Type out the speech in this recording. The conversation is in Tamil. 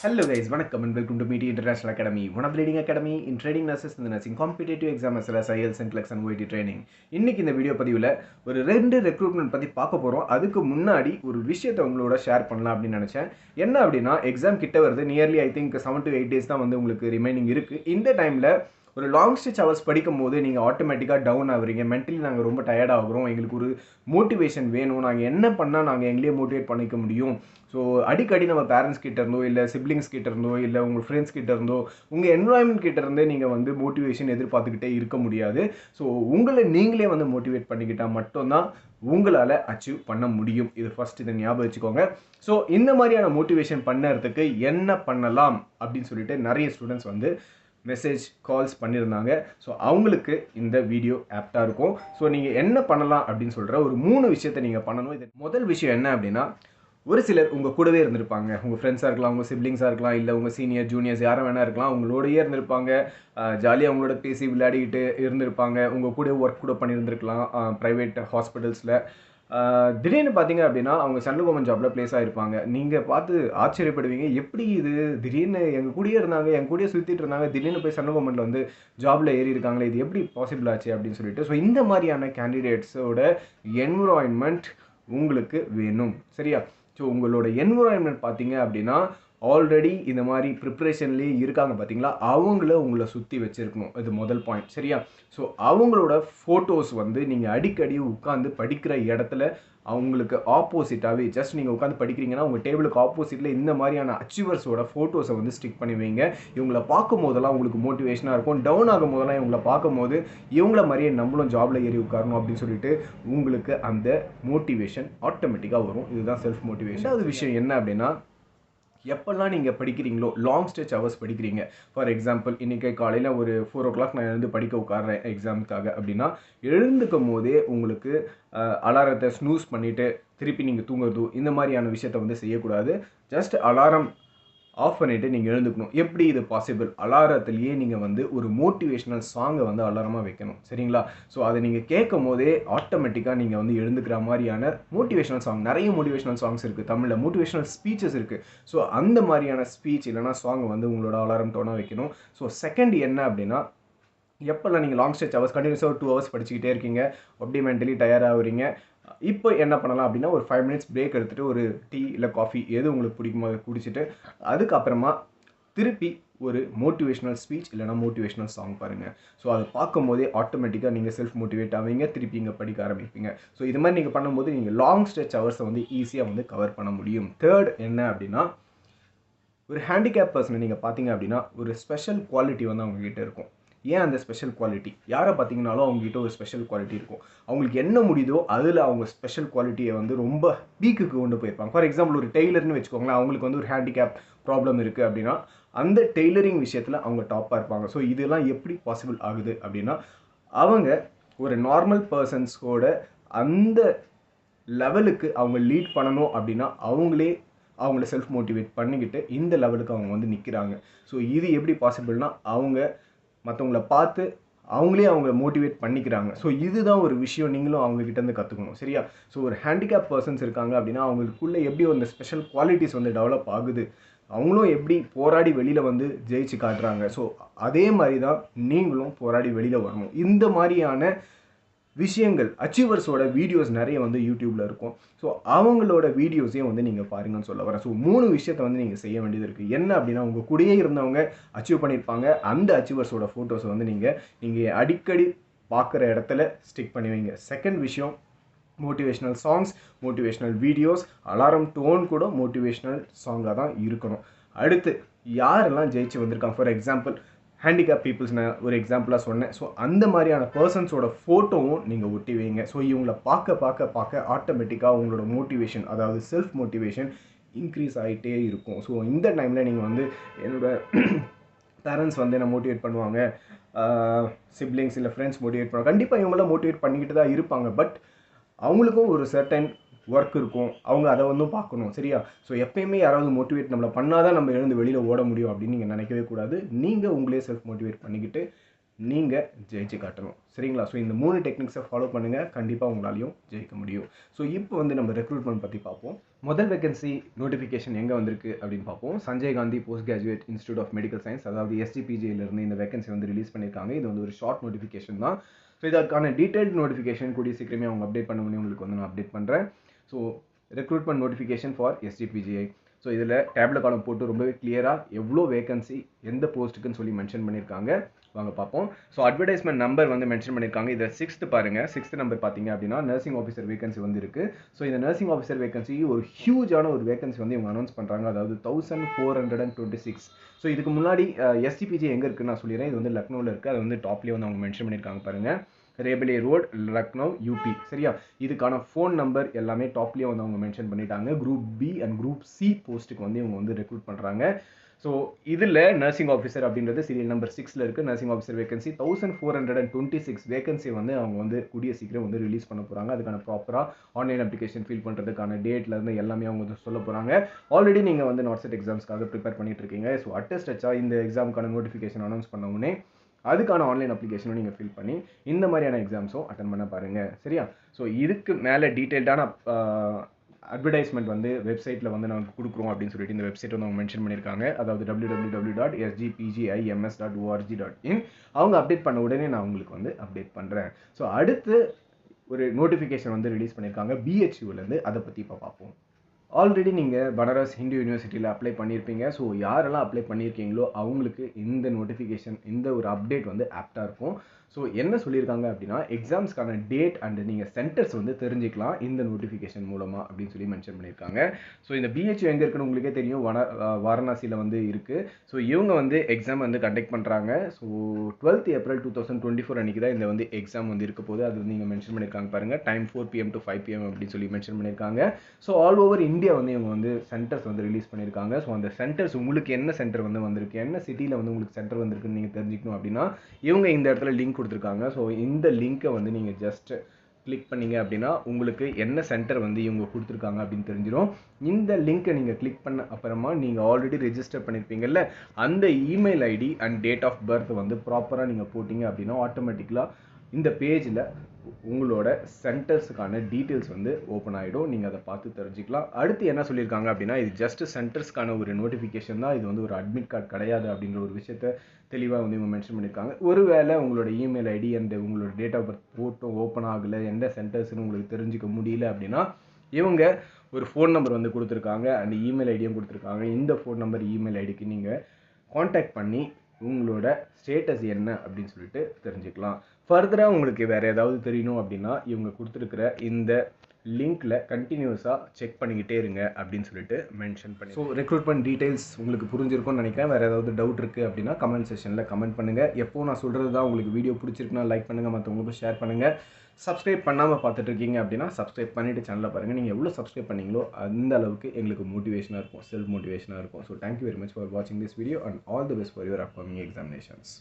ஹலோ கைஸ் வணக்கம் and welcome to மீடி international academy one of leading academy in trading nurses இந்த nursing competitive exam S LS IELTS and NCLEX and OET training இன்னைக்கு இந்த வீடியோ பதிவில் ஒரு ரெண்டு ரெக்ரூட்மெண்ட் பற்றி பார்க்க போகிறோம் அதுக்கு முன்னாடி ஒரு விஷயத்தை உங்களோட ஷேர் பண்ணலாம் அப்படின்னு நினச்சேன் என்ன அப்படின்னா எக்ஸாம் கிட்ட வருது nearly I think seven to eight days தான் வந்து உங்களுக்கு ரிமைனிங் இருக்குது இந்த டைமில் ஒரு லாங் ஸ்ட்ரிச் ஹவர்ஸ் படிக்கும்போது நீங்கள் ஆட்டோமேட்டிக்காக டவுன் ஆகுறீங்க. மென்டலி நாங்கள் ரொம்ப டயர்ட் ஆகுறோம். எங்களுக்கு ஒரு மோட்டிவேஷன் வேணும். நாங்கள் என்ன பண்ணால் நாங்கள் எங்களையே மோட்டிவேட் பண்ணிக்க முடியும்? ஸோ அடிக்கடி நம்ம பேரண்ட்ஸ் கிட்ட இருந்தோ இல்லை சிப்ளிங்ஸ் கிட்ட இருந்தோ இல்லை உங்கள் ஃப்ரெண்ட்ஸ் கிட்ட இருந்தோ உங்கள் என்வாயன்மெண்ட் கிட்ட இருந்தே நீங்கள் வந்து மோட்டிவேஷன் எதிர்பார்த்துக்கிட்டே இருக்க முடியாது. ஸோ உங்களை நீங்களே வந்து மோட்டிவேட் பண்ணிக்கிட்டால் மட்டும்தான் உங்களால் அச்சீவ் பண்ண முடியும். இது ஃபர்ஸ்ட் இதை ஞாபகம் வச்சுக்கோங்க. ஸோ இந்த மாதிரியான மோட்டிவேஷன் பண்ணுறதுக்கு என்ன பண்ணலாம்? அப்படின்னு சொல்லிட்டு நிறைய ஸ்டூடெண்ட்ஸ் வந்து மெசேஜ் கால்ஸ் பண்ணியிருந்தாங்க ஸோ அவங்களுக்கு இந்த வீடியோ ஆப்டாக இருக்கும். ஸோ நீங்கள் என்ன பண்ணலாம் அப்படின்னு சொல்கிற ஒரு மூணு விஷயத்தை நீங்கள் பண்ணணும். இது முதல் விஷயம் என்ன அப்படின்னா ஒரு சிலர் உங்கள் கூடவே இருந்திருப்பாங்க. உங்கள் ஃப்ரெண்ட்ஸாக இருக்கலாம் உங்கள் சிப்ளிங்ஸாக இருக்கலாம் இல்லை உங்கள் சீனியர் ஜூனியர்ஸ் யாரும் வேணா இருக்கலாம் உங்களோடயே இருந்திருப்பாங்க. ஜாலியாக அவங்களோட பேசி விளையாடிக்கிட்டு இருந்திருப்பாங்க. உங்கள் கூட ஒர்க் கூட பண்ணியிருந்திருக்கலாம் ப்ரைவேட் ஹாஸ்பிட்டல்ஸில் திடீர்னு பார்த்தீங்க அப்படின்னா அவங்க சண்முகமன் ஜாப்பில் ப்ளேஸ் ஆகிருப்பாங்க நீங்கள் பார்த்து ஆச்சரியப்படுவீங்க எப்படி இது? திடீர்னு எங்கள் கூடயே இருந்தாங்க என் கூடயே சுற்றிட்டு இருந்தாங்க திடீர்னு போய் சண்முகமனில் வந்து ஜாபில் ஏறி இருக்காங்களே இது எப்படி பாசிபிள் ஆச்சு அப்படின்னு சொல்லிட்டு. ஸோ இந்த மாதிரியான கேண்டிடேட்ஸோட என்விரான்மெண்ட் உங்களுக்கு வேணும் சரியா? ஸோ உங்களோட என்விரான்மெண்ட் பார்த்தீங்க அப்படின்னா ஆல்ரெடி இந்த மாதிரி ப்ரிப்ரேஷன்லேயே இருக்காங்க பார்த்தீங்களா அவங்கள உங்களை சுற்றி வச்சுருக்கணும். இது முதல் பாயிண்ட் சரியா? ஸோ அவங்களோட ஃபோட்டோஸ் வந்து நீங்கள் அடிக்கடி உட்காந்து படிக்கிற இடத்துல அவங்களுக்கு ஆப்போசிட்டாகவே ஜஸ்ட் நீங்கள் உட்காந்து படிக்கிறீங்கன்னா உங்கள் டேபிளுக்கு ஆப்போசிட்டில் இந்த மாதிரியான அச்சீவர்ஸோட ஃபோட்டோஸை வந்து ஸ்டிக் பண்ணி வைங்க. இவங்களை பார்க்கும் போதெல்லாம் உங்களுக்கு மோட்டிவேஷனாக இருக்கும். டவுன் ஆகும் போதெல்லாம் இவங்களை பார்க்கும் போது இவங்கள மாதிரியே நம்மளும் ஜாபில் ஏறி உட்காரணும் அப்படின்னு சொல்லிட்டு உங்களுக்கு அந்த மோட்டிவேஷன் ஆட்டோமேட்டிக்காக வரும். இதுதான் செல்ஃப் மோட்டிவேஷன் அது விஷயம் என்ன அப்படின்னா எப்போல்லாம் நீங்கள் படிக்கிறீங்களோ லாங் ஸ்ட்ரெச் ஹவர்ஸ் படிக்கிறீங்க. ஃபார் எக்ஸாம்பிள் இன்றைக்கி காலையில் ஒரு ஃபோர் ஓ கிளாக் நான் எழுந்து படிக்க உட்காடுறேன் எக்ஸாமுக்காக அப்படின்னா எழுந்துக்கும் போதே உங்களுக்கு அலாரத்தை ஸ்னூஸ் பண்ணிவிட்டு திருப்பி நீங்கள் தூங்குறதோ இந்த மாதிரியான விஷயத்த வந்து செய்யக்கூடாது. ஜஸ்ட் அலாரம் ஆஃப் பண்ணிவிட்டு நீங்கள் எழுந்துக்கணும். எப்படி இது பாசிபிள் அலாரத்துலேயே நீங்கள் வந்து ஒரு மோட்டிவேஷ்னல் சாங்கை வந்து அலாரமாக வைக்கணும். சரிங்களா? ஸோ அதை நீங்கள் கேட்கும் போதே ஆட்டோமேட்டிக்காக நீங்கள் வந்து எழுந்துக்கிற மாதிரியான மோட்டிவேஷனல் சாங் நிறைய மோட்டிவேஷனல் சாங்ஸ் இருக்குது தமிழில் மோட்டிவேஷனல் ஸ்பீச்சஸ் இருக்குது ஸோ அந்த மாதிரியான ஸ்பீச் இல்லைனா சாங் வந்து உங்களோட அலாரம் டோனாக வைக்கணும். ஸோ செகண்ட் என்ன அப்படின்னா எப்போல்லாம் நீங்கள் லாங் ஸ்ட்ரெச் ஹவர்ஸ் கண்டினியூஸாக டூ ஹவர்ஸ் படிச்சுக்கிட்டே இருக்கீங்க அப்படியே மென்டலி டயர்ட் ஆகுறீங்க இப்போ என்ன பண்ணலாம் அப்படின்னா ஒரு ஃபைவ் மினிட்ஸ் பிரேக் எடுத்துகிட்டு ஒரு டீ இல்லை காஃபி எது உங்களுக்கு பிடிக்குமோ அதை குடிச்சிட்டு அதுக்கப்புறமா திருப்பி ஒரு மோட்டிவேஷ்னல் ஸ்பீச் இல்லைனா மோட்டிவேஷ்னல் சாங் பாருங்கள் ஸோ அதை பார்க்கும் போதே ஆட்டோமேட்டிக்காக நீங்கள் செல்ஃப் மோட்டிவேட் ஆவீங்க திருப்பி இங்கே படிக்க ஆரம்பிப்பீங்க. ஸோ இது மாதிரி நீங்கள் பண்ணும்போது நீங்கள் லாங் ஸ்ட்ரெச் ஹவர்ஸை வந்து ஈஸியாக வந்து கவர் பண்ண முடியும். தேர்ட் என்ன அப்படின்னா ஒரு ஹேண்டிகேப் பர்சனை நீங்கள் பார்த்தீங்க அப்படின்னா ஒரு ஸ்பெஷல் குவாலிட்டி வந்து அவங்ககிட்ட இருக்கும். ஏன் அந்த ஸ்பெஷல் குவாலிட்டி யாரை பார்த்தீங்கனாலும் அவங்ககிட்ட ஒரு ஸ்பெஷல் குவாலிட்டி இருக்கும். அவங்களுக்கு என்ன முடியுதோ அதில் அவங்க ஸ்பெஷல் குவாலிட்டியை வந்து ரொம்ப பீக்குக்கு கொண்டு போயிருப்பாங்க. ஃபார் எக்ஸாம்பிள் ஒரு டெய்லர்னு வச்சுக்கோங்களேன் அவங்களுக்கு வந்து ஒரு ஹேண்டிகேப் ப்ராப்ளம் இருக்குது அப்படின்னா அந்த டெய்லரிங் விஷயத்தில் அவங்க டாப்பாக இருப்பாங்க. ஸோ இதெல்லாம் எப்படி பாசிபிள் ஆகுது அப்படின்னா அவங்க ஒரு நார்மல் பர்சன்ஸ்கோட அந்த லெவலுக்கு அவங்க லீட் பண்ணணும் அப்படின்னா அவங்களே அவங்கள செல்ஃப் மோட்டிவேட் பண்ணிக்கிட்டு இந்த லெவலுக்கு அவங்க வந்து நிற்கிறாங்க ஸோ இது எப்படி பாசிபிள்னா அவங்க மற்றவங்கள பார்த்து அவங்களே அவங்கள மோட்டிவேட் பண்ணிக்கிறாங்க. ஸோ இதுதான் ஒரு விஷயம் நீங்களும் அவங்கக்கிட்டேருந்து கற்றுக்கணும் சரியா? ஸோ ஒரு ஹேண்டிகேப் பர்சன்ஸ் இருக்காங்க அப்படின்னா அவங்களுக்குள்ளே எப்படி அந்த ஸ்பெஷல் குவாலிட்டிஸ் வந்து டெவலப் ஆகுது? அவங்களும் எப்படி போராடி வெளியில் வந்து ஜெயிச்சு காட்டுறாங்க? ஸோ அதே மாதிரி தான் நீங்களும் போராடி வெளியில் வரணும். இந்த மாதிரியான விஷயங்கள் அச்சீவர்ஸோட வீடியோஸ் நிறைய வந்து யூடியூப்பில் இருக்கும். ஸோ அவங்களோட வீடியோஸையும் வந்து நீங்கள் பாருங்கன்னு சொல்ல வரேன். ஸோ மூணு விஷயத்தை வந்து நீங்கள் செய்ய வேண்டியது இருக்குது என்ன அப்படின்னா உங்கள் கூடயே இருந்தவங்க அச்சீவ் பண்ணியிருப்பாங்க. அந்த அச்சீவர்ஸோட ஃபோட்டோஸை வந்து நீங்கள் நீங்கள் அடிக்கடி பார்க்குற இடத்துல ஸ்டிக் பண்ணி வைங்க. செகண்ட் விஷயம் motivational songs motivational videos alarm tone கூட மோட்டிவேஷ்னல் சாங்காக தான் இருக்கணும். அடுத்து யாரெல்லாம் ஜெயிச்சு வந்திருக்காங்க? ஃபார் எக்ஸாம்பிள் ஹேண்டிகேப் பீப்புள்ஸ் நான் ஒரு எக்ஸாம்பிளாக சொன்னேன். ஸோ அந்த மாதிரியான பர்சன்ஸோட ஃபோட்டோவும் நீங்கள் ஒட்டி வைங்க. ஸோ இவங்களை பார்க்க பார்க்க பார்க்க ஆட்டோமேட்டிக்காக உங்களோட மோட்டிவேஷன் அதாவது செல்ஃப் மோட்டிவேஷன் இன்க்ரீஸ் ஆகிட்டே இருக்கும். ஸோ இந்த டைமில் நீங்கள் வந்து என்னோட பேரண்ட்ஸ் வந்து என்ன மோட்டிவேட் பண்ணுவாங்க? சிப்ளிங்ஸ் இல்லை ஃப்ரெண்ட்ஸ் மோட்டிவேட் பண்ணுவாங்க. கண்டிப்பாக இவங்களாம் மோட்டிவேட் பண்ணிக்கிட்டு தான் இருப்பாங்க. பட் அவங்களுக்கும் ஒரு சர்டன் ஒர்க் இருக்கும். அவங்க அதை வந்து பார்க்கணும். சரியா? ஸோ எப்பயுமே யாராவது மோட்டிவேட் நம்மளை பண்ணால் தான் நம்ம எழுந்து வெளியில் ஓட முடியும் அப்படின்னு நீங்கள் நினைக்கவே கூடாது. நீங்கள் உங்களே செல்ஃப் மோட்டிவேட் பண்ணிக்கிட்டு நீங்கள் ஜெயிச்சு காட்டணும். சரிங்களா? ஸோ இந்த மூணு டெக்னிக்ஸை ஃபாலோ பண்ணுங்கள் கண்டிப்பாக உங்களாலையும் ஜெயிக்க முடியும். ஸோ இப்போ வந்து நம்ம ரெக்ரூட்மெண்ட் பற்றி பார்ப்போம். முதல் வேகன்சி நோட்டிஃபிகேஷன் எங்கே வந்திருக்கு அப்படின்னு பார்ப்போம். Sanjay Gandhi post graduate institute of medical science அதாவது எஸ்டிபிஜியிலிருந்து இந்த வேகன்சி வந்து ரிலீஸ் பண்ணியிருக்காங்க. இது வந்து ஒரு ஷார்ட் நோட்டிஃபிகேஷன் தான். ஸோ இதற்கான டீட்டெயில்டு நோட்டிஃபிகேஷன் கூடிய சீக்கிரமே அவங்க அப்டேட் பண்ண முடியும். உங்களுக்கு வந்து நான் அப்டேட் பண்ணுறேன் so recruitment notification for SGPGI so இதில் டேப்லெட் காலம் போட்டு ரொம்பவே கிளியராக எவ்வளோ வேகன்சி எந்த போஸ்ட்டுக்குன்னு சொல்லி மென்ஷன் பண்ணியிருக்காங்க வாங்க பார்ப்போம். ஸோ அட்வர்டைஸ்மெண்ட் நம்பர் வந்து மென்ஷன் பண்ணியிருக்காங்க இதை சிக்ஸ்த்து பாருங்கள் சிக்ஸ்த் நம்பர் பார்த்தீங்க அப்படின்னா நர்சிங் ஆஃபீஸர் வேகன்சி வந்து இருக்குது ஸோ இந்த நர்சிங் ஆஃபீஸர் வேகன்சி ஒரு ஹியூஜான ஒரு வேகன்சி வந்து இவங்க அனௌன்ஸ் பண்ணுறாங்க அதாவது thousand four hundred and twenty six so இதுக்கு முன்னாடி எஸ்டிபிஜி எங்கே இருக்குன்னு நான் சொல்லிடுறேன். இது வந்து லக்னோவில் இருக்குது அது வந்து டாப்லேயே வந்து அவங்க மென்ஷன் பண்ணியிருக்காங்க பாருங்கள் ரேபலே ரோட் லக்னோ யூபி சரியா? இதுக்கான ஃபோன் நம்பர் எல்லாமே டாப்லேயே வந்து அவங்க மென்ஷன் பண்ணிட்டாங்க. Group B and group C போஸ்ட்டுக்கு வந்து இவங்க வந்து ரெக்ரூட் பண்ணுறாங்க ஸோ இதில் நர்சிங் ஆஃபீஸர் அப்படின்றது சீரியல் நம்பர் சிக்ஸில் இருக்குது nursing officer vacancy thousand four hundred and twenty six vacancy வந்து அவங்க வந்து கூடிய சீக்கிரம் வந்து ரிலீஸ் பண்ண போகிறாங்க அதுக்கான ப்ராப்பராக ஆன்லைன் அப்ளிகேஷன் ஃபில் பண்ணுறதுக்கான டேட்லேருந்து எல்லாமே அவங்க வந்து சொல்ல போகிறாங்க ஆல்ரெடி நீங்கள் வந்து நாட் செட் எக்ஸாம்ஸ்க்காக ப்ரிப்பேர் பண்ணிட்டு இருக்கீங்க. ஸோ அட்டஸ்டச்சாக இந்த எக்ஸாமுக்கான நோட்டிஃபிகேஷன் அனௌன்ஸ் பண்ண உடனே அதுக்கான ஆன்லைன் அப்ளிகேஷனும் நீங்கள் ஃபில் பண்ணி இந்த மாதிரியான எக்ஸாம்ஸும் அட்டன் பண்ண பாருங்கள் சரியா? ஸோ இதுக்கு மேலே டீட்டெயில்டான அட்வர்டைஸ்மெண்ட் வந்து வெப்சைட்டில் வந்து நாங்கள் கொடுக்குறோம் அப்படின்னு சொல்லிட்டு இந்த வெப்சைட் வந்து அவங்க மென்ஷன் பண்ணியிருக்காங்க. அதாவது W W W dot SGPGIMS dot ORG dot IN அவங்க அப்டேட் பண்ண உடனே நான் உங்களுக்கு வந்து அப்டேட் பண்ணுறேன் ஸோ அடுத்து ஒரு நோட்டிஃபிகேஷன் வந்து ரிலீஸ் பண்ணியிருக்காங்க. பிஹெச்யூலேருந்து அதை பற்றி இப்போ பார்ப்போம். ஆல்ரெடி நீங்கள் பனாரஸ் ஹிந்து யூனிவர்சிட்டியில் அப்ளை பண்ணியிருப்பீங்க ஸோ யாரெல்லாம் அப்ளை பண்ணியிருக்கீங்களோ அவங்களுக்கு இந்த நோட்டிஃபிகேஷன் இந்த ஒரு அப்டேட் வந்து ஆப்டாக இருக்கும். ஸோ என்ன சொல்லியிருக்காங்க அப்படின்னா எக்ஸாம்ஸ்க்கான டேட் அண்ட் நீங்கள் சென்டர்ஸ் வந்து தெரிஞ்சுக்கலாம் இந்த நோட்டிஃபிகேஷன் மூலமாக அப்படின்னு சொல்லி மென்ஷன் பண்ணியிருக்காங்க. ஸோ இந்த பிஹெச் எங்கே இருக்குன்னு உங்களுக்கே தெரியும். வன வாரணாசியில் வந்து இருக்குது ஸோ இவங்க வந்து எக்ஸாம் வந்து கண்டக்ட் பண்ணுறாங்க so twelfth April two thousand twenty four அன்றைக்கி தான் இந்த வந்து எக்ஸாம் வந்து இருக்க போது அது நீங்கள் மென்ஷன் பண்ணியிருக்காங்க பாருங்கள் time four PM to five PM அப்படின்னு சொல்லி மென்ஷன் பண்ணியிருக்காங்க so all over India India வந்து இவங்க வந்து சென்டர்ஸ் வந்து ரிலீஸ் பண்ணியிருக்காங்க. ஸோ அந்த சென்டர்ஸ் உங்களுக்கு என்ன சென்டர் வந்து வந்திருக்கு? என்ன சிட்டியில் வந்து உங்களுக்கு சென்டர் வந்திருக்குன்னு நீங்கள் தெரிஞ்சுக்கணும் அப்படின்னா இவங்க இந்த இடத்துல லிங்க் கொடுத்துருக்காங்க. ஸோ இந்த லிங்க்கை வந்து நீங்கள் ஜஸ்ட் கிளிக் பண்ணீங்க அப்படின்னா உங்களுக்கு என்ன சென்டர் வந்து இவங்க கொடுத்துருக்காங்க அப்படின்னு தெரிஞ்சிடும் இந்த லிங்க்கை நீங்கள் கிளிக் பண்ண அப்புறமா நீங்கள் ஆல்ரெடி ரெஜிஸ்டர் பண்ணியிருப்பீங்கல்ல அந்த email ID and date of birth வந்து ப்ராப்பராக நீங்கள் போட்டிங்க அப்படின்னா ஆட்டோமேட்டிக்கலாக இந்த பேஜில் உங்களோட சென்டர்ஸுக்கான டீட்டெயில்ஸ் வந்து ஓப்பன் ஆகிடும் நீங்கள் அதை பார்த்து தெரிஞ்சுக்கலாம். அடுத்து என்ன சொல்லியிருக்காங்க அப்படின்னா இது ஜஸ்ட் சென்டர்ஸ்க்கான ஒரு நோட்டிஃபிகேஷன் தான். இது வந்து ஒரு அட்மிட் கார்டு கிடையாது அப்படின்ற ஒரு விஷயத்த தெளிவாக வந்து இவங்க மென்ஷன் பண்ணியிருக்காங்க. ஒருவேளை உங்களோட இமெயில் ஐடி அண்ட் உங்களோட date of birth photo open ஆகலை எந்த சென்டர்ஸ்னு உங்களுக்கு தெரிஞ்சுக்க முடியல அப்படின்னா இவங்க ஒரு ஃபோன் நம்பர் வந்து கொடுத்துருக்காங்க. அண்ட் இமெயில் ஐடியும் கொடுத்துருக்காங்க. இந்த ஃபோன் நம்பர் இமெயில் ஐடிக்கு நீங்கள் காண்டாக்ட் பண்ணி உங்களோட ஸ்டேட்டஸ் என்ன அப்படின்னு சொல்லிட்டு தெரிஞ்சுக்கலாம். ஃபர்தராக உங்களுக்கு வேறு ஏதாவது தெரியணும் அப்படின்னா இவங்க கொடுத்துருக்குற இந்த லிங்க்கில் கண்டினியூஸாக செக் பண்ணிக்கிட்டே இருங்க அப்படின்னு சொல்லிட்டு மென்ஷன் பண்ணி ஸோ ரெக்ரூட்மெண்ட் டீட்டெயில்ஸ் உங்களுக்கு புரிஞ்சிருக்கும்னு நினைக்கிறேன். வேறு ஏதாவது டவுட் இருக்குது அப்படின்னா கமெண்ட் செஷனில் கமெண்ட் பண்ணுங்கள் எப்போ நான் சொல்கிறது தான் உங்களுக்கு வீடியோ பிடிச்சிருக்குன்னா லைக் பண்ணுங்கள் மற்றவங்களுக்கும் ஷேர் பண்ணுங்கள் சப்ஸ்கிரைப் பண்ணாமல் பார்த்துட்டு இருக்கீங்க அப்படின்னா சப்ஸ்கிரைப் பண்ணிவிட்டு சேனலில் பாருங்கள் நீங்கள் எவ்வளோ சப்ஸ்கிரைப் பண்ணீங்களோ அந்த அளவுக்கு எங்களுக்கு மோட்டிவேஷனாக இருக்கும். செல்ஃப் மோட்டிவேஷனாக இருக்கும். So thank you very much for வாட்சிங் this video and all the best for your upcoming examinations